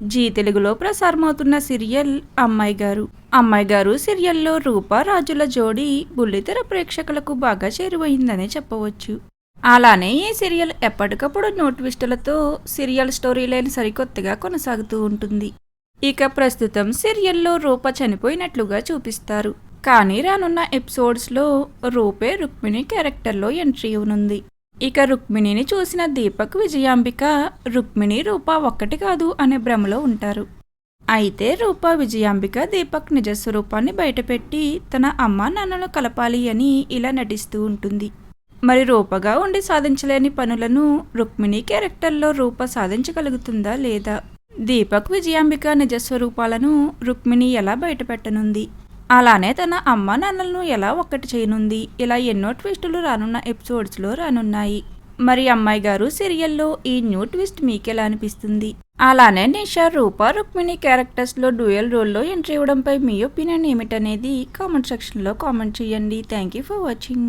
G తెలుగులో ప్రసారమవుతున్న serial అమ్మాయి గారు. అమ్మాయి గారు సీరియల్లో రూపా రాజుల జోడీ బుల్లితెర ప్రేక్షకులకు బాగా చేరువైందని చెప్పవచ్చు. అలానే ఈ సీరియల్ ఎప్పటికప్పుడు నోట్విస్టులతో సీరియల్ స్టోరీ లైన్ సరికొత్తగా కొనసాగుతూ ఉంటుంది. ఇక ప్రస్తుతం సీరియల్లో రూప చనిపోయినట్లుగా చూపిస్తారు. కానీ రానున్న ఎపిసోడ్స్లో రూపే రుక్మిణి క్యారెక్టర్లో ఎంట్రీ ఉంది ఇక రుక్మిణిని చూసిన దీపక్ విజయాంబిక రుక్మిణి రూప ఒక్కటి కాదు అనే భ్రమలో ఉంటారు. అయితే రూప విజయాంబిక దీపక్ నిజ స్వరూపాన్ని బయటపెట్టి తన అమ్మ నాన్నను కలపాలి అని ఇలా నటిస్తూ ఉంటుంది. మరి రూపగా ఉండి సాధించలేని పనులను రుక్మిణి క్యారెక్టర్లో రూప సాధించగలుగుతుందా లేదా? దీపక్ విజయాంబిక నిజస్వరూపాలను రుక్మిణి ఎలా బయటపెట్టనుంది? అలానే తన అమ్మ నాన్నలను ఎలా ఒక్కటి చేయనుంది. ఇలా ఎన్నో ట్విస్టులు రానున్న ఎపిసోడ్స్లో రానున్నాయి. మరి అమ్మాయి గారు సీరియల్లో ఈ న్యూ ట్విస్ట్ మీకెలా అనిపిస్తుంది? అలానే నిషా రూప రుక్మిణి క్యారెక్టర్స్లో డ్యూయల్ రోల్లో ఎంట్రీ ఇవ్వడంపై మీ ఒపీనియన్ ఏమిటనేది కామెంట్ సెక్షన్లో కామెంట్ చేయండి. Thank you for watching.